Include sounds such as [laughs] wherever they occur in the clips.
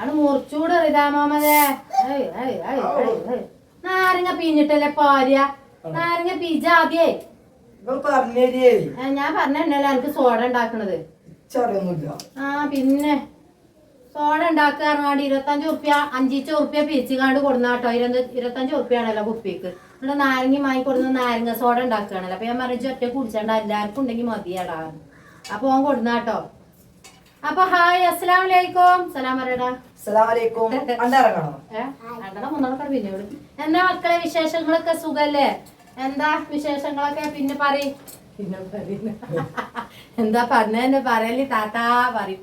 ആണ് മുറിച്ചൂട് റിതാമാമതേ നാരങ്ങ പീഞ്ഞിട്ടല്ലേ പാര്യ? നാരങ്ങ പീജ ആദ്യേ. ഞാൻ പറഞ്ഞല്ലേ എനിക്ക് സോഡ ഉണ്ടാക്കണത്. ആ പിന്നെ സോഡ ഉണ്ടാക്കാൻ വേണ്ടി ഇരുപത്തഞ്ച് ഉറുപ്യ അഞ്ചിച്ച ഉറുപ്യ പിരിച്ചുകാണ്ട് കൊടുന്നാട്ടോ ഇരുപത് ഇരുപത്തഞ്ച് ഉറുപ്പ്യാണല്ലോ കുപ്പിക്ക്. ഇവിടെ നാരങ്ങ വാങ്ങി കൊടുന്ന നാരങ്ങ സോഡ ഉണ്ടാക്കുകയാണല്ലോ. അപ്പൊ ഞാൻ പറഞ്ഞു ഒറ്റ കുടിച്ചണ്ട എല്ലാവർക്കും ഉണ്ടെങ്കിൽ മതിയാടാ. അപ്പൊ ഓൻ കൊടുന്നാട്ടോ അപ്പൊ ഹായ് അസ്സലാം വലൈക്കും സലാം പറയടാ. എന്നാ മക്കളെ വിശേഷങ്ങളൊക്കെ സുഖല്ലേ? എന്താ വിശേഷങ്ങളൊക്കെ? പിന്നെ പറയും. പിന്നെ പറയുന്ന [laughs] എന്താ പറഞ്ഞ പറയല്ലേ താത്താ പറയും.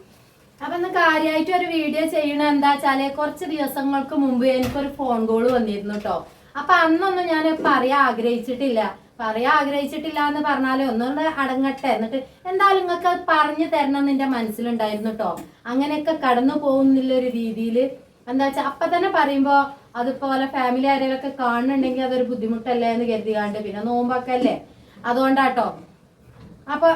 അപ്പൊ ഇന്ന് കാര്യമായിട്ട് ഒരു വീഡിയോ ചെയ്യണ എന്താ വെച്ചാൽ കുറച്ച് ദിവസങ്ങൾക്ക് മുമ്പ് എനിക്കൊരു ഫോൺ കോൾ വന്നിരുന്നു കേട്ടോ അപ്പൊ അന്നൊന്നും ഞാൻ പറയാൻ ആഗ്രഹിച്ചിട്ടില്ല. പറയാൻ ആഗ്രഹിച്ചിട്ടില്ല എന്ന് പറഞ്ഞാലേ ഒന്നുകൊണ്ട് അടങ്ങട്ടെ. എന്നിട്ട് എന്തായാലും നിങ്ങൾക്ക് അത് പറഞ്ഞു തരണം എന്ന് എന്റെ മനസ്സിലുണ്ടായിരുന്നു കേട്ടോ അങ്ങനെയൊക്കെ കടന്നു പോകുന്നില്ല ഒരു രീതിയിൽ എന്താ വെച്ചാൽ അപ്പൊ തന്നെ പറയുമ്പോ അതുപോലെ ഫാമിലി ആരെയൊക്കെ കാണുന്നുണ്ടെങ്കിൽ അതൊരു ബുദ്ധിമുട്ടല്ലേ എന്ന് കരുതിയാണ്ട് പിന്നെ നോമ്പൊക്കെ അല്ലേ? അതുകൊണ്ടാട്ടോ. അപ്പൊ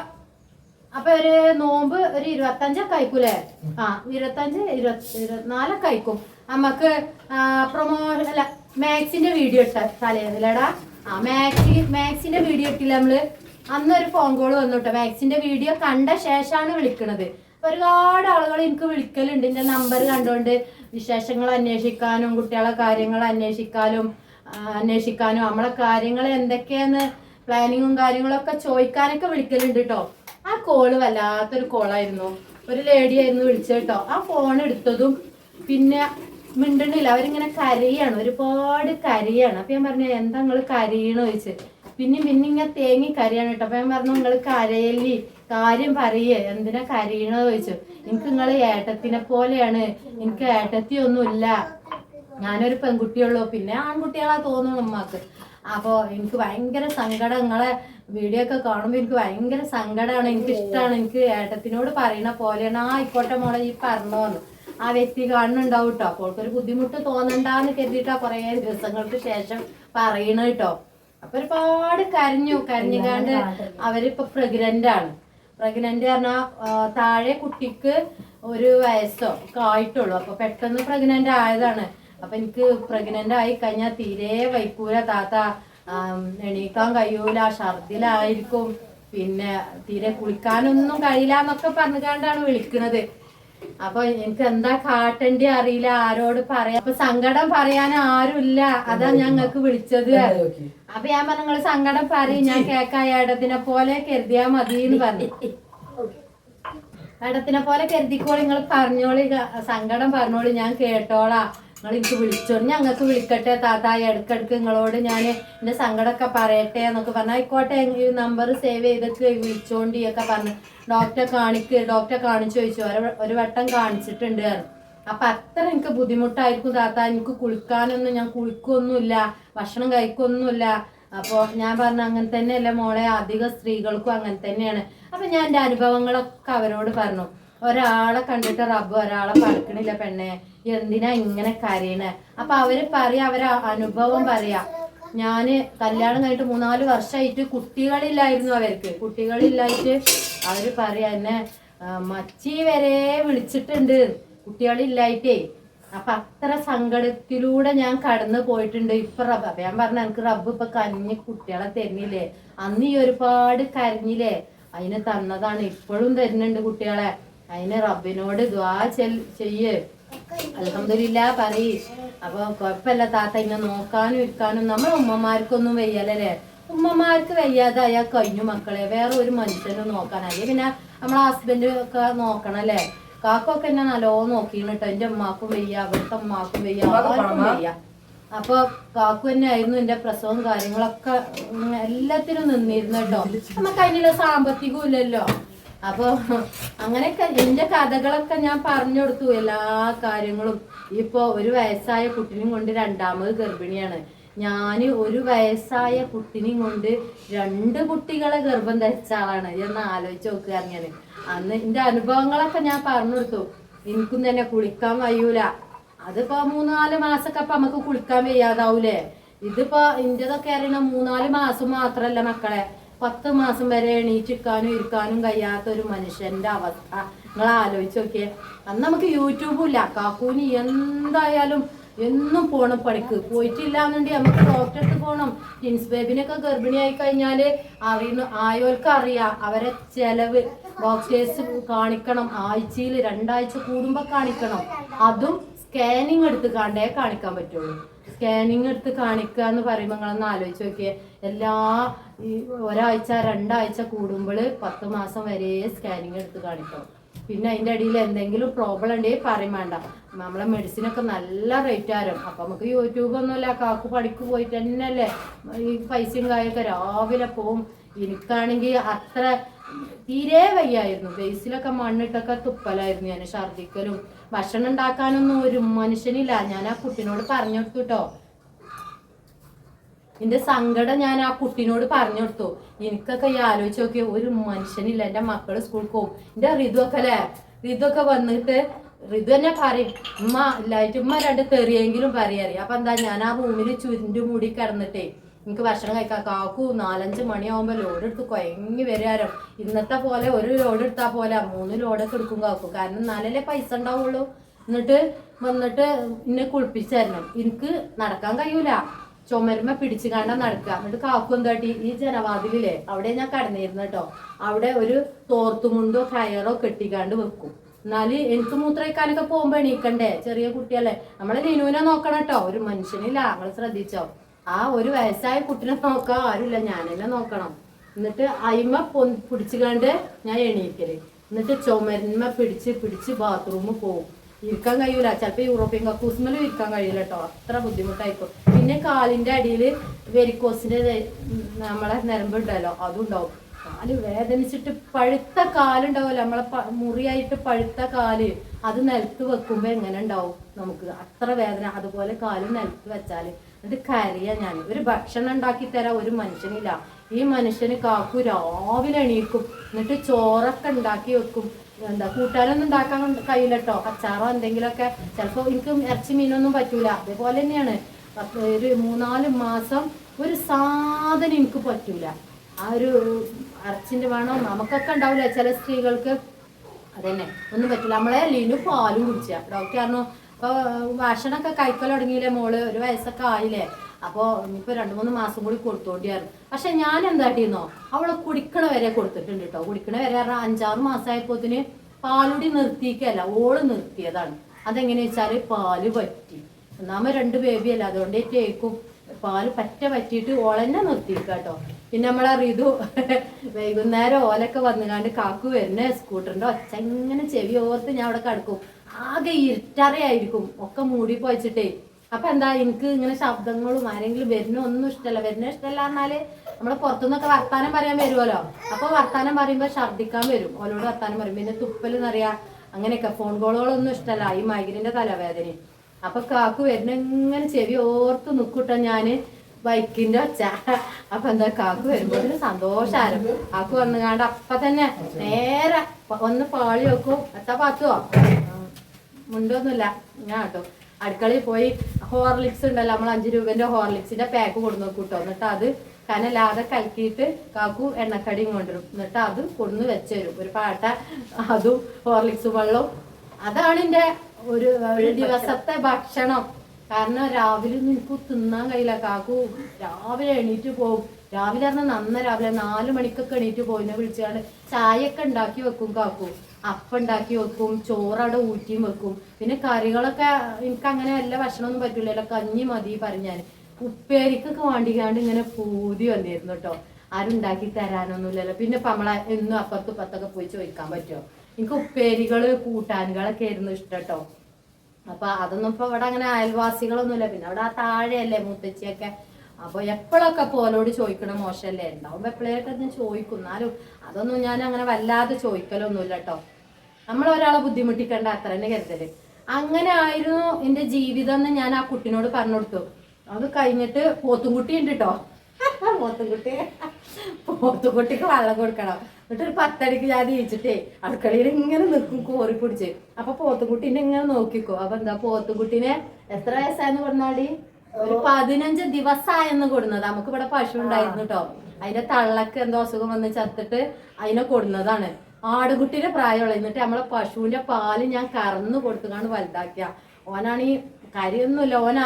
അപ്പൊ ഒരു നോമ്പ് ഒരു ഇരുപത്തഞ്ചൊക്കെ അയക്കൂലേ ആ ഇരുപത്തഞ്ച് ഇരുപത്തി ഇരുപത്തിനാലൊക്കെ അയക്കും നമുക്ക് പ്രൊമോ അല്ല മാക്സിന്റെ വീഡിയോ ഇട്ട തലേന്നില്ലടാ ആ മാക്സി മാക്സിന്റെ വീഡിയോ ഇട്ടില്ല നമ്മൾ? ഒരു ഫോൺ കോൾ വന്നു കേട്ടോ മാക്സിന്റെ വീഡിയോ കണ്ട ശേഷമാണ് വിളിക്കണത്. ഒരുപാട് ആളുകൾ എനിക്ക് വിളിക്കലുണ്ട്. എന്റെ നമ്പർ കണ്ടുകൊണ്ട് വിശേഷങ്ങൾ അന്വേഷിക്കാനും കുട്ടികളെ കാര്യങ്ങൾ അന്വേഷിക്കാനും അന്വേഷിക്കാനും നമ്മളെ കാര്യങ്ങൾ എന്തൊക്കെയാന്ന് പ്ലാനിങ്ങും കാര്യങ്ങളൊക്കെ ചോദിക്കാനൊക്കെ വിളിക്കലുണ്ട് കേട്ടോ ആ കോൾ വല്ലാത്തൊരു കോളായിരുന്നു ഒരു ലേഡി ആയിരുന്നു വിളിച്ചത് കേട്ടോ ആ ഫോൺ എടുത്തതും പിന്നെ മിണ്ടണില്ല. അവരിങ്ങനെ കരയാണ്. ഒരുപാട് കരയാണ്. അപ്പൊ ഞാൻ പറഞ്ഞു എന്താ നിങ്ങൾ കരയണോ ചോദിച്ച്. പിന്നെയും പിന്നെ ഇങ്ങനെ തേങ്ങി കരയാണ് കേട്ടോ. അപ്പൊ ഞാൻ പറഞ്ഞു നിങ്ങൾ കരയല്ലി? കാര്യം പറയേ. എന്തിനാ കരയണോ ചോദിച്ചു. എനിക്ക് നിങ്ങൾ ഏട്ടത്തിനെ പോലെയാണ്. എനിക്ക് ഏട്ടത്തി ഒന്നുമില്ല ഞാനൊരു പെൺകുട്ടിയുള്ളൂ പിന്നെ ആൺകുട്ടികളാ തോന്നുന്നു ഉമ്മാക്ക്. അപ്പോൾ എനിക്ക് ഭയങ്കര സങ്കടം. നിങ്ങളെ വീഡിയോ ഒക്കെ കാണുമ്പോൾ എനിക്ക് ഭയങ്കര സങ്കടമാണ് എനിക്ക് ഇഷ്ടമാണ് എനിക്ക് ഏട്ടത്തിനോട് പറയണ പോലെയാണ്. ആ ആയിക്കോട്ടെ മോളെ ഈ പറഞ്ഞോന്ന്. ആ വ്യക്തി കാണുന്നുണ്ടാവും കേട്ടോ അപ്പോൾ ഒരു ബുദ്ധിമുട്ട് തോന്നണ്ടെന്ന് കരുതിയിട്ടാ കുറേ ദിവസങ്ങൾക്ക് ശേഷം പറയണ കേട്ടോ അപ്പൊ ഒരുപാട് കരഞ്ഞു കരഞ്ഞുകാണ്ട് അവരിപ്പോ പ്രഗ്നന്റ് ആണ്. പ്രഗ്നന്റ് പറഞ്ഞാൽ താഴെ കുട്ടിക്ക് ഒരു വയസ്സോ ഒക്കെ ആയിട്ടുള്ളൂ. അപ്പൊ പെട്ടെന്ന് പ്രഗ്നന്റ് ആയതാണ്. അപ്പൊ എനിക്ക് പ്രഗ്നന്റ് ആയി കഴിഞ്ഞാൽ തീരെ വൈക്കൂല താത്ത എണീക്കാൻ കഴിയൂല ഛർദിലായിരിക്കും. പിന്നെ തീരെ കുളിക്കാനൊന്നും കഴിയില്ല എന്നൊക്കെ പറഞ്ഞുകൊണ്ടാണ് വിളിക്കണത്. അപ്പൊ എനിക്ക് എന്താ കാട്ടേണ്ടി അറിയില്ല ആരോട് പറയാ. അപ്പൊ സങ്കടം പറയാൻ ആരുമില്ല. അതാ ഞങ്ങൾക്ക് വിളിച്ചത്. അപ്പൊ ഞാൻ പറഞ്ഞു നിങ്ങൾ സങ്കടം പറയും ഞാൻ കേക്കായ ഏടത്തിനെ പോലെ കരുതിയാ മതി എന്ന് പറഞ്ഞു. ഏടത്തിനെ പോലെ കരുതിക്കോളി നിങ്ങൾ പറഞ്ഞോളി സങ്കടം പറഞ്ഞോളി ഞാൻ കേട്ടോളാ. നിങ്ങൾ എനിക്ക് വിളിച്ചോ. ഞങ്ങൾക്ക് വിളിക്കട്ടെ താത്ത ഇടക്കിടക്ക് നിങ്ങളോട് ഞാൻ എന്റെ സങ്കടമൊക്കെ പറയട്ടെ എന്നൊക്കെ പറഞ്ഞു. ആയിക്കോട്ടെ ഈ നമ്പർ സേവ് ചെയ്തൊക്കെ വിളിച്ചോണ്ടി ഒക്കെ പറഞ്ഞു. ഡോക്ടറെ കാണിക്ക് ഡോക്ടറെ കാണിച്ചു ചോദിച്ചു. ഒരു വട്ടം കാണിച്ചിട്ടുണ്ട് അപ്പൊ അത്ര എനിക്ക് ബുദ്ധിമുട്ടായിരിക്കും താത്ത. എനിക്ക് കുളിക്കാനൊന്നും ഞാൻ കുളിക്കൊന്നുമില്ല ഭക്ഷണം കഴിക്കൊന്നുമില്ല. അപ്പോൾ ഞാൻ പറഞ്ഞു അങ്ങനെ തന്നെയല്ല മോളെ അധികം സ്ത്രീകൾക്കും അങ്ങനെ തന്നെയാണ്. അപ്പൊ ഞാൻ എന്റെ അനുഭവങ്ങളൊക്കെ അവരോട് പറഞ്ഞു. ഒരാളെ കണ്ടിട്ട് റബ്ബ് ഒരാളെ പറക്കണില്ല പെണ്ണെ. എന്തിനാ ഇങ്ങനെ കരയണേ? അപ്പൊ അവർ പറയാ അവരെ അനുഭവം പറയാ. ഞാൻ കല്യാണം കഴിഞ്ഞിട്ട് മൂന്നാൽ വർഷമായിട്ട് കുട്ടികളില്ലായിരുന്നു അവർക്ക്. കുട്ടികളില്ലായിട്ട് അവർ പറയാ എന്നെ മച്ചി വരെ വിളിച്ചിട്ടുണ്ട്. കുട്ടികളില്ലായിട്ടേ. അപ്പൊ അത്ര സങ്കടത്തിലൂടെ ഞാൻ കടന്നു പോയിട്ടുണ്ട് ഇപ്പൊ റബ്ബ്. അപ്പൊ ഞാൻ പറഞ്ഞ എനിക്ക് റബ്ബ് ഇപ്പൊ കഞ്ഞി കുട്ടികളെ തരുന്നില്ലേ? അന്ന് ഈ ഒരുപാട് കരഞ്ഞില്ലേ? അതിന് തന്നതാണ് ഇപ്പോഴും തരുന്നുണ്ട് കുട്ടികളെ. അതിന് റബ്ബിനോട് ദ്വാ ചെയ്യ്. അലഹമില്ല പറയും. അപ്പൊ കുഴപ്പമില്ല താത്ത ഇങ്ങനെ നോക്കാനും ഇരിക്കാനും നമ്മളെ ഉമ്മമാർക്കൊന്നും വയ്യല്ലേ ഉമ്മമാർക്ക് വയ്യാതായ കഴിഞ്ഞു മക്കളെ. വേറെ ഒരു മനുഷ്യനും നോക്കാൻ. അല്ലെങ്കിൽ പിന്നെ നമ്മളെ ഹസ്ബൻഡ് ഒക്കെ നോക്കണല്ലേ? കാക്കൊക്കെ എന്നെ നല്ലോ നോക്കിയാണ് കേട്ടോ എന്റെ ഉമ്മാക്കും വയ്യ അവിടുത്തെ ഉമ്മാക്കും വയ്യ ആർക്കും വയ്യ. അപ്പൊ കാക്കു തന്നെ ആയിരുന്നു എന്റെ പ്രസവവും കാര്യങ്ങളൊക്കെ എല്ലാത്തിനും നിന്നിരുന്നു കേട്ടോ നമുക്ക് അതിനുള്ള സാമ്പത്തികവും ഇല്ലല്ലോ. അപ്പൊ അങ്ങനെയൊക്കെ എന്റെ കഥകളൊക്കെ ഞാൻ പറഞ്ഞു കൊടുത്തു എല്ലാ കാര്യങ്ങളും. ഇപ്പൊ ഒരു വയസ്സായ കുട്ടിനെയും കൊണ്ട് രണ്ടാമത് ഗർഭിണിയാണ്. ഞാൻ ഒരു വയസ്സായ കുട്ടിനെയും കൊണ്ട് രണ്ട് കുട്ടികളെ ഗർഭം ധരിച്ച ആളാണ്. എന്ന് ആലോചിച്ച് നോക്കുക ഞാൻ അന്ന് എന്റെ അനുഭവങ്ങളൊക്കെ ഞാൻ പറഞ്ഞു കൊടുത്തു. എനിക്കും തന്നെ കുളിക്കാൻ കഴിയൂല. അതിപ്പോ മൂന്നാൽ മാസമൊക്കെ അപ്പൊ നമുക്ക് കുളിക്കാൻ വയ്യാതാവൂലേ? ഇതിപ്പോ ഇന്റതൊക്കെ അറിയണം മൂന്നാൽ മാസം മാത്രല്ല മക്കളെ. പത്ത് മാസം വരെ എണീറ്റിരിക്കാനും ഇരിക്കാനും കഴിയാത്ത ഒരു മനുഷ്യന്റെ അവസ്ഥ. നിങ്ങൾ ആലോചിച്ച് നോക്കിയേ. അന്ന് നമുക്ക് യൂട്യൂബും ഇല്ല. കാക്കൂന് എന്തായാലും എന്നും പോണം പണിക്ക്. പോയിട്ടില്ല എന്നുണ്ടെങ്കിൽ നമുക്ക് ഡോക്ടർ അടുത്ത് പോകണം ടിൻസ് ബേബിനൊക്കെ ഗർഭിണിയായി കഴിഞ്ഞാൽ അറിയുന്ന ആയോർക്ക് അറിയാം. അവരെ ചെലവ് ഡോക്ടേഴ്സ് കാണിക്കണം. ആഴ്ചയിൽ രണ്ടാഴ്ച കൂടുമ്പോ കാണിക്കണം. അതും സ്കാനിങ് എടുത്ത് കണ്ടേ കാണിക്കാൻ പറ്റുള്ളൂ. സ്കാനിങ് എടുത്ത് കാണിക്കുക എന്ന് പറയുമ്പോൾ നിങ്ങളൊന്ന് ആലോചിച്ച് നോക്കിയേ. എല്ലാ ഈ ഒരാഴ്ച രണ്ടാഴ്ച കൂടുമ്പോൾ പത്ത് മാസം വരെ സ്കാനിങ് എടുത്ത് കാണിക്കണം പിന്നെ അതിന്റെ ഇടയിൽ എന്തെങ്കിലും പ്രോബ്ലം ഉണ്ടെങ്കിൽ പറയും വേണ്ട. നമ്മളെ മെഡിസിനൊക്കെ നല്ല റേറ്റ് ആരും. അപ്പം നമുക്ക് യൂട്യൂബൊന്നുമില്ല കാക്കു പണിക്ക് പോയിട്ട് തന്നെയല്ലേ? ഈ പൈസയും കാര്യമൊക്കെ രാവിലെ പോവും. എനിക്കാണെങ്കിൽ അത്ര തീരെ വയ്യായിരുന്നു. ബേസിലൊക്കെ മണ്ണിട്ടൊക്കെ തുപ്പലായിരുന്നു ഞാൻ ഛർദിക്കലും ഭക്ഷണം ഉണ്ടാക്കാനൊന്നും ഒരു മനുഷ്യനില്ല. ഞാൻ ആ കുട്ടിനോട് പറഞ്ഞു കൊടുത്തു കേട്ടോ എന്റെ സങ്കടം ഞാൻ ആ കുട്ടിനോട് പറഞ്ഞു കൊടുത്തു. എനിക്കൊക്കെ ഈ ആലോചിച്ച് നോക്കി ഒരു മനുഷ്യനില്ല. എന്റെ മക്കൾ സ്കൂളിൽ പോകും. എന്റെ ഒക്കെ അല്ലേ? ഋതു ഒക്കെ വന്നിട്ട് ഋതു തന്നെ പറയും ഉമ്മ ഇല്ലായിട്ട് ഉമ്മ രണ്ട് തെറിയെങ്കിലും പറയറിയ അപ്പൊ എന്താ ഞാൻ ആ റൂമിൽ ചുരുണ്ടു മൂടി കിടന്നിട്ടേ എനിക്ക് ഭക്ഷണം കഴിക്കാൻ കാക്കു നാലഞ്ച് മണിയാവുമ്പോൾ ലോഡ് എടുത്ത് കൊയങ്ങി വരാരം ഇന്നത്തെ പോലെ ഒരു ലോഡ് എടുത്താൽ പോലെ മൂന്ന് ലോഡൊക്കെ എടുക്കും കാക്കു. കാരണം നാലല്ലേ പൈസ ഉണ്ടാവുള്ളൂ. എന്നിട്ട് വന്നിട്ട് എന്നെ കുളിപ്പിച്ചു തരണം എനിക്ക് നടക്കാൻ കഴിയൂല. ചുമരുമ പിടിച്ചു കണ്ട നടക്കുക എന്നിട്ട് കാക്കു എന്താട്ടി ഈ ജനവാതിലില്ലേ? അവിടെ ഞാൻ കടന്നിരുന്നു കേട്ടോ അവിടെ ഒരു തോർത്തുമുണ്ടോ കയറോ കെട്ടിക്കാണ്ട് വെക്കും. എന്നാൽ എനിക്ക് മൂത്രയ്ക്കാനൊക്കെ പോകുമ്പോ എണീക്കണ്ടേ? ചെറിയ കുട്ടിയല്ലേ. നമ്മളെ നിനുവിനെ നോക്കണം കേട്ടോ ഒരു മനുഷ്യനില്ല. നമ്മൾ ശ്രദ്ധിച്ചോ? ആ ഒരു വയസ്സായ കുട്ടിനെ നോക്കാൻ ആരുമില്ല. ഞാനെന്നെ നോക്കണം. എന്നിട്ട് അയിമ പിടിച്ചു കണ്ട് ഞാൻ എണീക്കൽ. എന്നിട്ട് ചുമരന്മ പിടിച്ച് പിടിച്ച് ബാത്റൂമിൽ പോകും ഇരിക്കാൻ കഴിയൂല. ചിലപ്പോൾ യൂറോപ്യൻ കക്കൂസ്മലും ഇരിക്കാൻ കഴിയില്ല കേട്ടോ അത്ര ബുദ്ധിമുട്ടായിപ്പോ പിന്നെ കാലിന്റെ അടിയിൽ വെരിക്കോസിന്റെ നമ്മളെ നിരമ്പുണ്ടല്ലോ അതുണ്ടാവും. കാൽ വേദനിച്ചിട്ട് പഴുത്ത കാലുണ്ടാവുമല്ലോ നമ്മളെ മുറിയായിട്ട് പഴുത്ത കാൽ. അത് നിലത്ത് വെക്കുമ്പോൾ എങ്ങനെ ഉണ്ടാവും? നമുക്ക് അത്ര വേദന. അതുപോലെ കാൽ നിലത്ത് വെച്ചാൽ. എന്നിട്ട് കരയാ ഞാൻ. ഒരു ഭക്ഷണം ഉണ്ടാക്കി തരാൻ ഒരു മനുഷ്യനില്ല. ഈ മനുഷ്യന് കാക്കു രാവിലെ എണീക്കും. എന്നിട്ട് ചോറൊക്കെ ഉണ്ടാക്കി വെക്കും. എന്താ കൂട്ടാനൊന്നും ഉണ്ടാക്കാൻ കഴിയില്ല കേട്ടോ അച്ചാറോ എന്തെങ്കിലുമൊക്കെ. ചിലപ്പോൾ എനിക്ക് ഇറച്ചി മീനൊന്നും പറ്റൂല. അതേപോലെ തന്നെയാണ്. ഒരു മൂന്നാൽ മാസം ഒരു സാധനം എനിക്ക് പറ്റൂല. ആ ഒരു ഇറച്ചിന്റെ വേണോ? നമുക്കൊക്കെ ഉണ്ടാവില്ല? ചില സ്ത്രീകൾക്ക് അതന്നെ. ഒന്നും പറ്റില്ല നമ്മളെ ലീനു പാലും കുടിച്ച. ഡോക്ടർ പറഞ്ഞു ഇപ്പൊ ഭക്ഷണമൊക്കെ കഴിക്കൽ തുടങ്ങിയില്ലേ മോൾ? ഒരു വയസ്സൊക്കെ ആയില്ലേ? അപ്പോൾ ഇനിയിപ്പോൾ രണ്ട് മൂന്ന് മാസം കൂടി കൊടുത്തോണ്ടിയായിരുന്നു. പക്ഷെ ഞാൻ എന്താട്ടിന്നോ? അവളെ കുടിക്കണ വരെ കൊടുത്തിട്ടുണ്ട് കേട്ടോ കുടിക്കണ വരെ അഞ്ചാറ് മാസമായപ്പോത്തിന് പാലുടി നിർത്തിക്കല്ല ഓൾ നിർത്തിയതാണ്. അതെങ്ങനെ വെച്ചാൽ പാൽ പറ്റി ഒന്നാമ രണ്ട് ബേബിയല്ല അതുകൊണ്ട് കേക്കും പാൽ പറ്റ പറ്റിയിട്ട് ഓളെന്നെ നിർത്തിയിരിക്കുക കേട്ടോ പിന്നെ നമ്മളെ റിതു [laughs] വൈകുന്നേരം ഓലൊക്കെ വന്നുകാണ്ട് കാക്കു വരുന്ന സ്കൂട്ടറിന്റെ ഒച്ച ഇങ്ങനെ ചെവി ഓർത്ത് ഞാൻ അവിടെ കിടക്കും. ആകെ ഇരുട്ടറയായിരിക്കും. ഒക്കെ മൂടി പോയിച്ചിട്ടേ. അപ്പൊ എന്താ എനിക്ക് ഇങ്ങനെ ശബ്ദങ്ങളും ആരെങ്കിലും വരുന്ന? ഒന്നും ഇഷ്ടമല്ല വരുന്ന ഇഷ്ടമല്ല എന്നാൽ നമ്മൾ പുറത്തുനിന്നൊക്കെ വർത്താനം പറയാൻ വരുമല്ലോ അപ്പൊ വർത്താനം പറയുമ്പോ ഛർദിക്കാൻ വരും. ഓലോട് വർത്താനം പറയും. പിന്നെ തുപ്പൽ എന്നറിയാ അങ്ങനെയൊക്കെ. ഫോൺ കോളുകളൊന്നും ഇഷ്ടമല്ല ഈ മൈഗ്രിന്റെ തലവേദന. അപ്പൊ കാക്ക് വരുന്ന ഇങ്ങനെ ചെവി ഓർത്ത് നിക്കൂട്ട ഞാൻ. ബൈക്കിന്റെ ഒച്ച. അപ്പൊ എന്താ കാക്ക് വരുമ്പോ ഒരു സന്തോഷാരം. കാക്കു വന്നുകാണ്ട് അപ്പൊ തന്നെ നേരെ ഒന്ന് പാളി വെക്കും. എത്താ പാത്തുവോ? മുണ്ടൊന്നുമില്ല. ഞാൻ കേട്ടോ. അടുക്കളയിൽ പോയി ഹോർലിക്സ് ഉണ്ടല്ലോ നമ്മൾ അഞ്ച് രൂപന്റെ ഹോർലിക്സിന്റെ പാക്ക് കൊടുന്നു കൂട്ടോ. എന്നിട്ട് അത് കനലാതെ കലക്കിയിട്ട് കാക്കു എണ്ണക്കടിയും കൊണ്ടുവരും. എന്നിട്ട് അത് കൊടുന്ന് വെച്ചുതരും. ഒരു പാട്ട അതും ഹോർലിക്സ് വെള്ളവും. അതാണ് എന്റെ ഒരു ദിവസത്തെ ഭക്ഷണം. കാരണം രാവിലെ ഒന്നും എനിക്ക് തിന്നാൻ കഴിയില്ല. കാക്കു രാവിലെ എണീറ്റ് പോകും രാവിലെ പറഞ്ഞാൽ നന്ന രാവിലെ നാല് മണിക്കൊക്കെ എണീറ്റ് പോയിനെ വിളിച്ചാണ് ചായയൊക്കെ ഉണ്ടാക്കി വെക്കും കാക്കു. അപ്പം ഉണ്ടാക്കി വെക്കും. ചോറവിടെ ഊറ്റിയും വെക്കും. പിന്നെ കറികളൊക്കെ എനിക്ക് അങ്ങനെ എല്ലാ ഭക്ഷണമൊന്നും പറ്റില്ലല്ലോ കഞ്ഞി മതി പറഞ്ഞാൽ ഉപ്പേരിക്കൊക്കെ വേണ്ടിക്കാണ്ട് ഇങ്ങനെ പൂതി വന്നിരുന്നു കേട്ടോ ആരുണ്ടാക്കി തരാനൊന്നുമില്ലല്ലോ. പിന്നെ നമ്മളെ എന്നും അപ്പുറത്ത് ഇപ്പുറത്തൊക്കെ പോയി ചോദിക്കാൻ പറ്റുമോ? എനിക്ക് ഉപ്പേരികൾ കൂട്ടാനുകളൊക്കെ ആയിരുന്നു ഇഷ്ടം കേട്ടോ അപ്പൊ അതൊന്നും ഇപ്പൊ ഇവിടെ അങ്ങനെ അയൽവാസികളൊന്നുമില്ല. പിന്നെ അവിടെ ആ താഴെയല്ലേ മുത്തച്ചിയൊക്കെ. അപ്പൊ എപ്പോഴൊക്കെ പോലോട് ചോദിക്കണ മോശമല്ലേ? ഉണ്ടാവുമ്പോ എപ്പോഴേക്കും ഞാൻ ചോദിക്കും. എന്നാലും അതൊന്നും ഞാൻ അങ്ങനെ വല്ലാതെ ചോദിക്കലൊന്നുമില്ല കേട്ടോ. നമ്മൾ ഒരാളെ ബുദ്ധിമുട്ടിക്കണ്ട അത്ര തന്നെ കരുതൽ. അങ്ങനെ ആയിരുന്നു എന്റെ ജീവിതം എന്ന് ഞാൻ ആ കുട്ടിനോട് പറഞ്ഞു കൊടുത്തു. അത് കഴിഞ്ഞിട്ട് പോത്തുംകുട്ടി ഉണ്ട് കേട്ടോ. പോത്തുംകുട്ടി. പോത്തുംകുട്ടിക്ക് വെള്ളം കൊടുക്കണം. എന്നിട്ട് ഒരു പത്തടിക്ക് ഞാൻ ജയിച്ചിട്ടേ അടുക്കളയിൽ ഇങ്ങനെ നിൽക്കും കോറി പിടിച്ച്. അപ്പൊ പോത്തുകുട്ടീനെ ഇങ്ങനെ നോക്കിക്കോ. അപ്പൊ എന്താ പോത്തുകുട്ടീനെ എത്ര വയസ്സായെന്ന് പറഞ്ഞാടി? ഒരു പതിനഞ്ച് ദിവസമായെന്ന് കൊടുന്നത്. നമുക്ക് ഇവിടെ പശു ഉണ്ടായിരുന്നു കേട്ടോ അതിന്റെ തള്ളക്ക് എന്തോ അസുഖം വന്ന് ചത്തിട്ട് അതിനെ കൊടുന്നതാണ്. ആടുകുട്ടിയുടെ പ്രായമുള്ള. എന്നിട്ട് നമ്മളെ പശുവിന്റെ പാൽ ഞാൻ കറന്നു കൊടുത്തുകാണ്ട് വലുതാക്കിയ. ഓനാണ് ഈ കരിയൊന്നുമില്ല. ഓൻ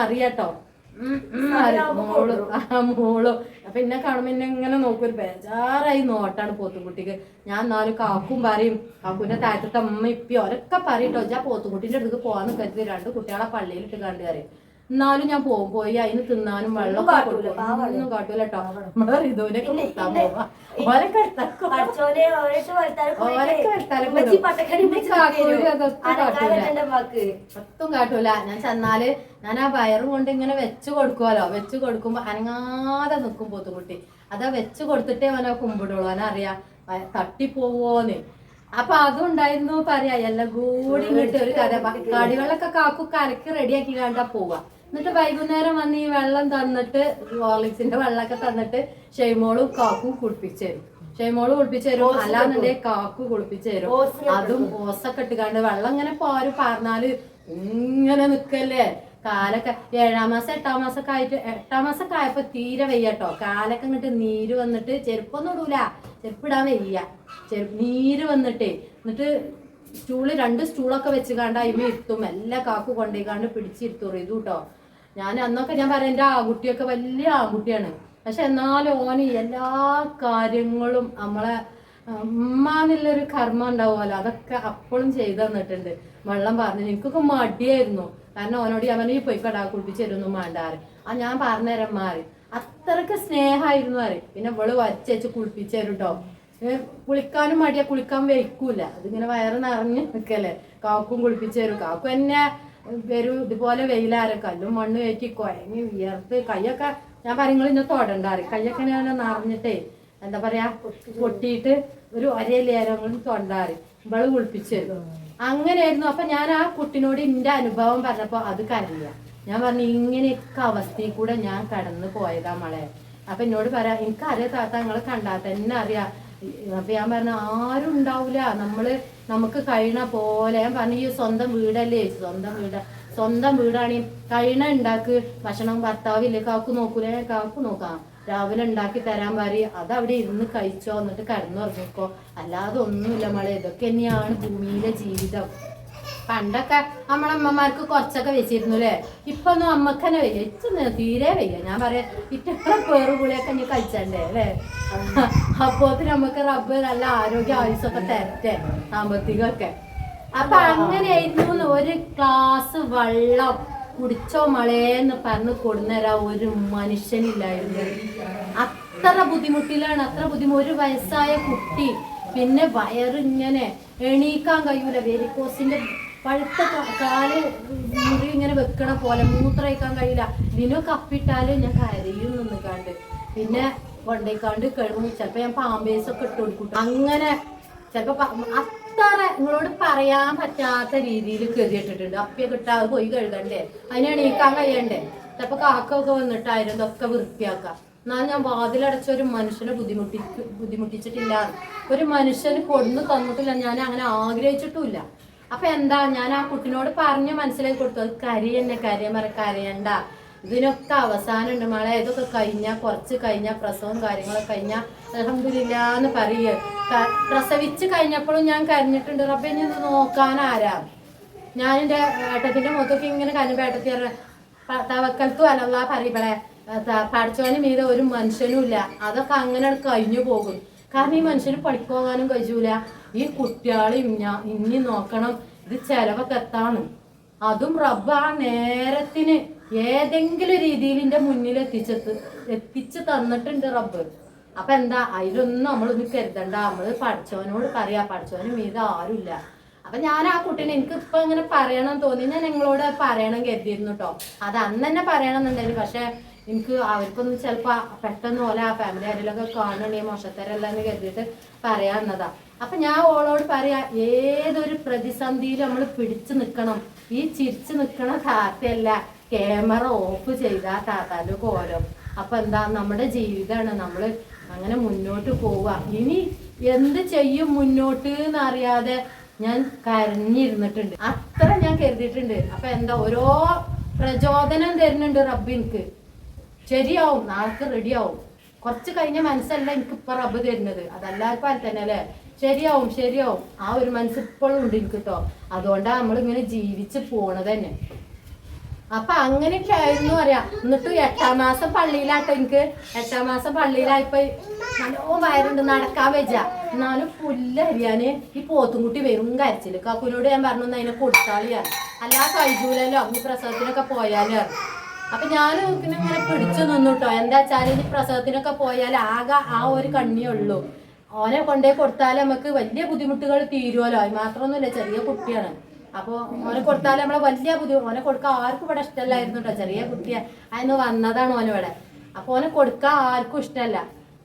മോൾ ആ മോൾ. അപ്പൊ എന്നെ കാണുമ്പോ എന്നെ ഇങ്ങനെ നോക്കും ഒരു ബേജാറായി നോട്ടാണ് പോത്തുകുട്ടിക്ക് ഞാൻ എന്നാലും കാക്കും പറയും കാക്കുവിന്റെ താഴത്തെ അമ്മ ഇപ്പി ഒരൊക്കെ പറയട്ടോ ഞാൻ പോത്തുകുട്ടിന്റെ അടുത്ത് പോവാന്ന് കരുതി രണ്ട് കുട്ടികളെ പള്ളിയിലിട്ട് കണ്ടു കയറി എന്നാലും ഞാൻ പോകും. പോയി അതിന് തിന്നാനും വെള്ളം കാട്ടൂല. ഒന്നും കാട്ടൂല കേട്ടോ നമ്മളെ റിതുവിനൊക്കെ പോവാ. ഓരൊക്കെ കാട്ടൂല. ഞാൻ ചെന്നാൽ ഞാൻ ആ വയറും കൊണ്ട് ഇങ്ങനെ വെച്ച് കൊടുക്കുമല്ലോ വെച്ച് കൊടുക്കുമ്പോ അനങ്ങാതെ നിൽക്കും പോത്തുകുട്ടി. അതാ വെച്ച് കൊടുത്തിട്ടേ അവനെ കുമ്പിടുള്ളൂ. അവനറിയാം തട്ടിപ്പോവോന്ന്. അപ്പൊ അതുണ്ടായിരുന്നു പറയാ എല്ലാം കൂടി ഇങ്ങോട്ട് ഒരു കഥ. [laughs] കാടികളിലൊക്കെ കാക്കു കലക്കി റെഡിയാക്കി കണ്ടാ പോവാ. എന്നിട്ട് വൈകുന്നേരം വന്ന് ഈ വെള്ളം തന്നിട്ട് ഹോർലിക്സിന്റെ വെള്ളമൊക്കെ തന്നിട്ട് ഷെയ്മോളും കാക്കും കുളിപ്പിച്ചു തരും. ഷെയ്മോൾ കുളിപ്പിച്ചു തരും. അല്ലാന്നുണ്ടെങ്കിൽ കാക്കു കുളിപ്പിച്ചു തരും. അതും ഓസൊക്കെ ഇട്ടുകാണ്ട് വെള്ളം ഇങ്ങനെ പോരും. പറഞ്ഞാൽ ഇങ്ങനെ നിക്കല്ലേ? കാലൊക്കെ ഏഴാം മാസം എട്ടാം മാസം ഒക്കെ ആയിട്ട് എട്ടാം മാസം ഒക്കെ ആയപ്പോ തീരെ വയ്യട്ടോ. കാലൊക്കെ ഇങ്ങോട്ട് നീര് വന്നിട്ട് ചെരുപ്പൊന്നും ഇടൂല. ചെരുപ്പിടാൻ വയ്യ. ചെരുപ്പ് നീര് വന്നിട്ടേ. എന്നിട്ട് സ്റ്റൂൾ രണ്ട് സ്റ്റൂളൊക്കെ വെച്ച് കാണ്ട് അതിമ ഇരുത്തും. എല്ലാ കാക്കു കൊണ്ടേക്കാണ്ട് പിടിച്ചിരുത്തും ഇത് കേട്ടോ ഞാൻ അന്നൊക്കെ ഞാൻ പറയാം എന്റെ ആൺകുട്ടിയൊക്കെ വലിയ ആൺകുട്ടിയാണ്. പക്ഷെ എന്നാലും ഓന് എല്ലാ കാര്യങ്ങളും നമ്മളെ ഉമ്മാന്നുള്ളൊരു കർമ്മം ഉണ്ടാവുമല്ലോ അതൊക്കെ അപ്പോഴും ചെയ്തു തന്നിട്ടുണ്ട്. വെള്ളം പറഞ്ഞു എനിക്കൊക്കെ മടിയായിരുന്നു. കാരണം ഓനോട് അവനെ ഈ പോയി കടാ കുളിപ്പിച്ച് തരുന്നു വേണ്ടാറ് ആ ഞാൻ പറഞ്ഞുതരാൻ മാറി അത്രയ്ക്ക് സ്നേഹമായിരുന്നു അറി പിന്നെ ഇവൾ വരച്ചു കുളിപ്പിച്ചു തരും കേട്ടോ കുളിക്കാനും മടിയാ കുളിക്കാൻ വെക്കൂല അതിങ്ങനെ വയറ് നിറഞ്ഞു നിൽക്കല്ലേ കാക്കും കുളിപ്പിച്ചു തരും. കാക്കും എന്നെ വരും ഇതുപോലെ വെയിലാരും കല്ലും മണ്ണ് കയറ്റി കുഴങ്ങി വിയർത്ത് കൈയൊക്കെ ഞാൻ പറയുമ്പോൾ ഇന്ന് തൊടണ്ടാറ് കൈയൊക്കെ ഞാൻ നിറഞ്ഞിട്ടേ എന്താ പറയാ പൊട്ടിയിട്ട് ഒരു ഒരേ ലേരങ്ങളും തൊണ്ടാറ് ഇവൾ കുളിപ്പിച്ചു അങ്ങനെയായിരുന്നു. അപ്പൊ ഞാൻ ആ കുട്ടിനോട് എന്റെ അനുഭവം പറഞ്ഞപ്പോ അത് കരയില്ല ഞാൻ പറഞ്ഞു ഇങ്ങനെയൊക്കെ അവസ്ഥയിൽ കൂടെ ഞാൻ കടന്നു പോയതാ മളെ. അപ്പൊ എന്നോട് പറയാ എനിക്കറിയാം താത്ത നിങ്ങളെ കണ്ടാൽ തന്നെ അറിയാം. അപ്പൊ ഞാൻ ആരും ഉണ്ടാവൂല. നമ്മൾ നമുക്ക് കഴിയണ പോലെ. ഞാൻ പറഞ്ഞു ഈ സ്വന്തം വീടല്ലേ? സ്വന്തം വീട്. സ്വന്തം വീടാണ്. കഴിയണ ഉണ്ടാക്ക് ഭക്ഷണം ഭർത്താവില്ലേ കാക്കു നോക്കൂലേ? കാക്കു നോക്കാം. രാവിലെ ഉണ്ടാക്കി തരാൻ പറയും. അത് അവിടെ ഇരുന്ന് കഴിച്ചോ എന്നിട്ട് കിടന്നുറങ്ങിക്കോ. അല്ലാതെ ഒന്നുമില്ല മളെ. ഇതൊക്കെ തന്നെയാണ് ഭൂമിയിലെ ജീവിതം. പണ്ടൊക്കെ നമ്മളെ അമ്മമാർക്ക് കുറച്ചൊക്കെ വെച്ചിരുന്നു അല്ലേ ഇപ്പൊ ഒന്നും അമ്മയ്ക്ക് തന്നെ വയ്യ ഇച്ചൊന്ന് തീരെ വയ്യ. ഞാൻ പറയാം ഇറ്റ പേറുപുളിയൊക്കെ ഇനി കഴിച്ചണ്ടേ അല്ലേ? അപ്പോത്തിന് നമുക്ക് റബ്ബ് നല്ല ആരോഗ്യ ആയുസൊക്കെ തരട്ടെ സാമ്പത്തികമൊക്കെ. അപ്പൊ അങ്ങനെയായിരുന്നു ഒരു ഗ്ലാസ് വെള്ളം കുടിച്ചോ മളേന്ന് പറഞ്ഞ് കൊടുന്നരാ ഒരു മനുഷ്യനില്ലായിരുന്നു. അത്ര ബുദ്ധിമുട്ടിലാണ് അത്ര ബുദ്ധിമുട്ട് ഒരു വയസ്സായ കുട്ടി. പിന്നെ വയറിങ്ങനെ എണീക്കാൻ കഴിയൂല. വെരിക്കോസിന്റെ പഴുത്ത കാൽ മുറി ഇങ്ങനെ വെക്കണ പോലെ മൂത്രയിക്കാൻ കഴിയില്ല. നിനോ കപ്പിട്ടാൽ ഞാൻ കരയും നിന്ന് കണ്ട് പിന്നെ കൊണ്ടേക്കാണ്ട് കഴിവും ചിലപ്പോ ഞാൻ പാമ്പേഴ്സ് ഒക്കെ ഇട്ട് കൊടുക്കും. അങ്ങനെ ചിലപ്പോ പ- അത്ര നിങ്ങളോട് പറയാൻ പറ്റാത്ത രീതിയിൽ കെതിയിട്ടിട്ടുണ്ട്. അപ്പിയൊക്കെ ഇട്ടാതെ പോയി കഴുകണ്ടേ? അതിന് എണീക്കാൻ കഴിയണ്ടേ? ചിലപ്പോ കാക്കൊക്കെ വന്നിട്ടായിരുന്നു ഇതൊക്കെ വൃത്തിയാക്കാം. എന്നാൽ ഞാൻ വാതിലടച്ച ഒരു മനുഷ്യനെ ബുദ്ധിമുട്ടി ബുദ്ധിമുട്ടിച്ചിട്ടില്ല ഒരു മനുഷ്യന് കൊടുന്നു തന്നിട്ടില്ല. ഞാൻ അങ്ങനെ ആഗ്രഹിച്ചിട്ടുമില്ല അപ്പൊ എന്താ ഞാൻ ആ കുട്ടിനോട് പറഞ്ഞു മനസ്സിലാക്കി കൊടുത്തു. അത് കരയന്നെ കരി മറ കരയണ്ട. ഇതിനൊക്കെ അവസാനം ഉണ്ട് മഴ ഇതൊക്കെ കഴിഞ്ഞാൽ കുറച്ച് കഴിഞ്ഞാൽ പ്രസവം കാര്യങ്ങളൊക്കെ കഴിഞ്ഞ അലഹമില്ലാന്ന് പറയുക ക- പ്രസവിച്ച് കഴിഞ്ഞപ്പോഴും ഞാൻ കരഞ്ഞിട്ടുണ്ട്. റബ്ബെ ഇത് നോക്കാൻ ആരാ? ഞാൻ എന്റെ ഏട്ടത്തിന്റെ മുഖത്തൊക്കെ ഇങ്ങനെ കരഞ്ഞു ഏട്ടത്തി തവക്കൽത്തു അല്ല പറയപ്പെടെ പഠിച്ചവനും മീതെ ഒരു മനുഷ്യനും ഇല്ല അതൊക്കെ അങ്ങനെ കഴിഞ്ഞു പോകും. കാരണം ഈ മനുഷ്യന് പഠിപ്പോകാനും കഴിയൂല. ഈ കുട്ടികളെ ഇനി നോക്കണം. ഇത് ചെലവൊക്കെ എത്താണ്? അതും റബ്ബ് ആ നേരത്തിന് ഏതെങ്കിലും രീതിയിൽ എന്റെ മുന്നിൽ എത്തിച്ചെത്ത് എത്തിച്ചു തന്നിട്ടുണ്ട് റബ്ബ്. അപ്പൊ എന്താ? അതിലൊന്നും നമ്മളൊന്ന് കരുതണ്ട. നമ്മൾ പഠിച്ചവനോട് പറയാ. പഠിച്ചവന് മീത ആരുമില്ല അപ്പൊ ഞാൻ ആ കുട്ടീനെ എനിക്ക് ഇപ്പൊ ഇങ്ങനെ പറയണം തോന്നി. ഞാൻ നിങ്ങളോട് പറയണം കരുതിയിരുന്നു കേട്ടോ അത് അന്ന് തന്നെ പറയണം എന്നുണ്ടായിരുന്നു പക്ഷെ എനിക്ക് അവർക്കൊന്നും ചിലപ്പോ പെട്ടെന്ന് പോലെ ആ ഫാമിലി ആരെങ്കിലൊക്കെ കാണണേ മോശത്തരല്ല എന്ന് കരുതിയിട്ട് പറയാവുന്നതാ അപ്പൊ ഞാൻ ഓളോട് പറയാ ഏതൊരു പ്രതിസന്ധിയിൽ നമ്മൾ പിടിച്ചു നിൽക്കണം. ഈ ചിരിച്ചു നിൽക്കണ താത്തയല്ല ക്യാമറ ഓഫ് ചെയ്താ താത്താന്റെ കോലം അപ്പൊ എന്താ നമ്മുടെ ജീവിതമാണ് നമ്മൾ അങ്ങനെ മുന്നോട്ട് പോവുക. ഇനി എന്ത് ചെയ്യും മുന്നോട്ട് എന്നറിയാതെ ഞാൻ കരഞ്ഞിരുന്നിട്ടുണ്ട്. അത്ര ഞാൻ കരുതിയിട്ടുണ്ട്. അപ്പൊ എന്താ ഓരോ പ്രചോദനം തരുന്നുണ്ട് റബ്ബ് ശരിയാവും നാൾക്ക് റെഡിയാവും. കുറച്ച് കഴിഞ്ഞ മനസ്സല്ല എനിക്ക് ഇപ്പൊ റബ്ബ് തരുന്നത്. അതെല്ലാവർക്കും അത് തന്നെ അല്ലേ ശരിയാവും ശരിയാവും. ആ ഒരു മനസ്സ് ഇപ്പോഴും ഉണ്ട് എനിക്ക് കേട്ടോ അതുകൊണ്ടാണ് നമ്മളിങ്ങനെ ജീവിച്ച് പോണത് തന്നെ. അപ്പൊ അങ്ങനെയൊക്കെ ആയിരുന്നു അറിയാം എന്നിട്ട് എട്ടാം മാസം പള്ളിയിലാട്ടോ എനിക്ക്. എട്ടാം മാസം പള്ളിയിലായപ്പോ നല്ലോ വയറുണ്ട് നടക്കാൻ വെച്ച എന്നാലും പുല്ല് അരിയാന് ഈ പോത്തുംകുട്ടി വെറും കരച്ചിൽ. കാക്കുനോട് ഞാൻ പറഞ്ഞു "ഒന്ന് അതിനെ കൊടുത്താളിയാണ് അല്ലാ കഴിഞ്ഞൂലല്ലോ ഈ പ്രസവത്തിനൊക്കെ പോയാലോ. അപ്പൊ ഞാൻ ഇങ്ങനെ ഇങ്ങനെ പിടിച്ചു നിന്നുട്ടോ. എന്താ വെച്ചാൽ ഈ പ്രസവത്തിനൊക്കെ പോയാൽ ആകെ ആ ഒരു കണ്ണിയേ ഉള്ളൂ. ഓനെ കൊണ്ടേ കൊടുത്താൽ നമുക്ക് വലിയ ബുദ്ധിമുട്ടുകൾ തീരുമല്ലോ അത് മാത്രമൊന്നുമില്ല ചെറിയ കുട്ടിയാണ്. അപ്പോൾ ഓനെ കൊടുത്താൽ നമ്മളെ വലിയ ബുദ്ധിമുട്ട് ഓനെ കൊടുക്കാൻ ആർക്കും ഇവിടെ ഇഷ്ടമല്ലായിരുന്നു കേട്ടോ ചെറിയ കുട്ടിയെ അതിന് വന്നതാണ് ഓനെ ഇവിടെ. അപ്പോൾ ഓനെ കൊടുക്കാൻ ആർക്കും ഇഷ്ടമല്ല.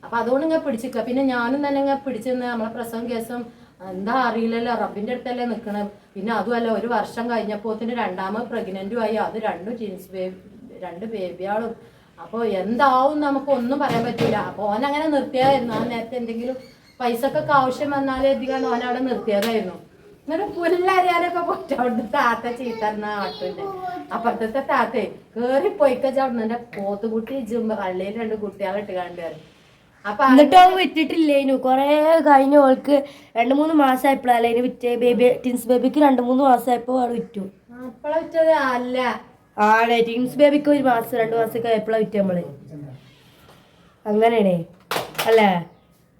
അപ്പൊ അതുകൊണ്ട് ഇങ്ങനെ പിടിച്ചിക്ക. പിന്നെ ഞാനും തന്നെ ഇങ്ങനെ പിടിച്ചു നിന്ന് നമ്മളെ പ്രസവം കേസും എന്താ അറിയില്ലല്ലോ. റബ്ബിന്റെ അടുത്തല്ലേ നിൽക്കണം പിന്നെ അതുമല്ല ഒരു വർഷം കഴിഞ്ഞപ്പോത്തിന് രണ്ടാമത് പ്രഗ്നന്റും ആയി. അത് രണ്ടും ജീൻസ് ബേബി രണ്ട് ബേബിയാളും. അപ്പോൾ എന്താവും നമുക്ക് ഒന്നും പറയാൻ പറ്റില്ല അപ്പോൾ ഓൻ അങ്ങനെ നിർത്തിയതായിരുന്നു. ആ നേരത്തെ എന്തെങ്കിലും പൈസക്കൊക്കെ ആവശ്യം വന്നാലേ അധികം ഓൻ അവിടെ നിർത്തിയതായിരുന്നു. എന്നിട്ട് പുല്ലരിയാനൊക്കെ പോയിട്ട് അവിടുന്ന് താത്ത ചീത്തന്ന ആട്ടുണ്ട് അപ്പുറത്തെ താത്തേ കേറി പോയിക്കച്ച അവിടുന്ന്. എന്റെ പോത്തുകുട്ടി ജുമ്പ കള്ളിയിൽ രണ്ട് കുട്ടികളെ ഇട്ട് കണ്ടു അപ്പൊ എന്നിട്ട് അവൻ വിറ്റിട്ടില്ലേനു കൊറേ കഴിഞ്ഞ ഓൾക്ക് രണ്ടു മൂന്ന് മാസമായപ്പോഴല്ലേ വിറ്റ് ബേബി ടിൻസ് ബേബിക്ക് രണ്ടു മൂന്ന് മാസമായപ്പോ അവൾ വിറ്റു. അപ്പളെ വിറ്റത് അല്ല. ആടെ ടീംസ് ബേബിക്ക് ഒരു മാസം രണ്ട് മാസമൊക്കെ എപ്പോഴാണ് വിറ്റ് നമ്മൾ. അങ്ങനെയാണേ. അല്ലേ?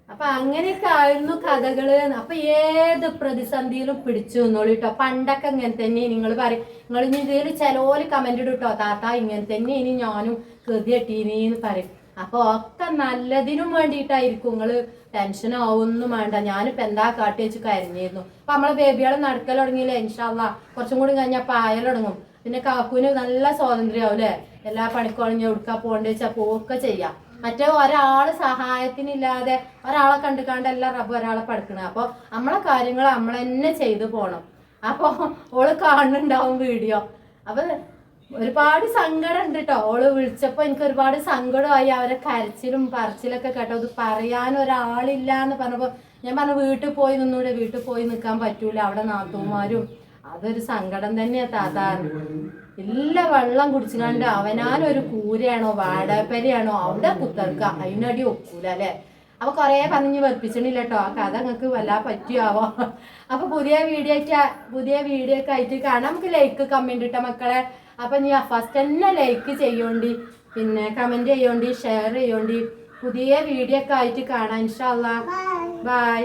അപ്പൊ അങ്ങനെയൊക്കെ ആയിരുന്നു കഥകൾ. അപ്പൊ ഏത് പ്രതിസന്ധിയിലും പിടിച്ചു നിന്നോളൂ കേട്ടോ. പണ്ടൊക്കെ ഇങ്ങനെ തന്നെ നിങ്ങൾ പറയും. നിങ്ങൾ ഇനി ഇതിൽ ചിലോൽ കമന്റ് ഇട്ടോ താത്ത ഇങ്ങനെ തന്നെ ഇനി ഞാനും കൃതി കെട്ടീനീന്ന് പറയും. അപ്പൊ ഒക്കെ നല്ലതിനും വേണ്ടിയിട്ടായിരിക്കും നിങ്ങൾ ടെൻഷൻ ആവൊന്നും വേണ്ട. ഞാനിപ്പോ എന്താ കാട്ടി വെച്ച് കരഞ്ഞിരുന്നു. അപ്പൊ നമ്മളെ ബേബികളെ നടക്കൽ തുടങ്ങിയില്ലേ ഇൻഷാല്ല കുറച്ചും കൂടി കഴിഞ്ഞാൽ പായൽ തുടങ്ങും. പിന്നെ കാക്കുവിന് നല്ല സ്വാതന്ത്ര്യമാവും അല്ലേ എല്ലാ പണിക്കോളും ഞാൻ എടുക്കാൻ പോകേണ്ടി വെച്ചാൽ പോവൊക്കെ ചെയ്യാം. മറ്റേ ഒരാൾ സഹായത്തിനില്ലാതെ ഒരാളെ കണ്ടു എല്ലാം റബ്ബ് ഒരാളെ പഠിക്കണേ. അപ്പോൾ നമ്മളെ കാര്യങ്ങൾ നമ്മൾ തന്നെ ചെയ്തു പോണം. അപ്പോൾ ഓൾ കാണുന്നുണ്ടാവും വീഡിയോ. അപ്പൊ ഒരുപാട് സങ്കടം ഉണ്ട് കേട്ടോ ഓൾ വിളിച്ചപ്പോ എനിക്ക് ഒരുപാട് സങ്കടമായി. അവരെ കരച്ചിലും പറച്ചിലൊക്കെ കേട്ടോ. ഇത് പറയാൻ ഒരാളില്ല എന്ന് പറഞ്ഞപ്പോ ഞാൻ പറഞ്ഞു വീട്ടിൽ പോയി നിന്നൂടെ. വീട്ടിൽ പോയി നിൽക്കാൻ പറ്റൂല. അവിടെ നാത്തൂമാരും അതൊരു സങ്കടം തന്നെയാണ് താത്താ. ഇല്ല വെള്ളം കുടിച്ചുകൊണ്ട് അവനാനൊരു കൂരയാണോ വാടാപ്പരയാണോ അവിടെ കുത്തർക്ക. അതിനടി ഒക്കൂല അല്ലെ? അപ്പൊ കൊറേ പറഞ്ഞു വെറുപ്പിച്ചിട്ടില്ല കേട്ടോ ആ കഥ നിങ്ങൾക്ക് വല്ലാ പറ്റിയാവോ? അപ്പൊ പുതിയ വീഡിയോ പുതിയ വീഡിയോ ഒക്കെ ആയിട്ട് കാണാം. നമുക്ക് ലൈക്ക് കമന്റ് ഇട്ട മക്കളെ. അപ്പൊ നീ ഫസ്റ്റ് തന്നെ ലൈക്ക് ചെയ്യോണ്ടി പിന്നെ കമന്റ് ചെയ്യോണ്ടി ഷെയർ ചെയ്യോണ്ടി. പുതിയ വീഡിയോ ഒക്കെ ആയിട്ട് കാണാം ഇൻഷാല്ല ബൈ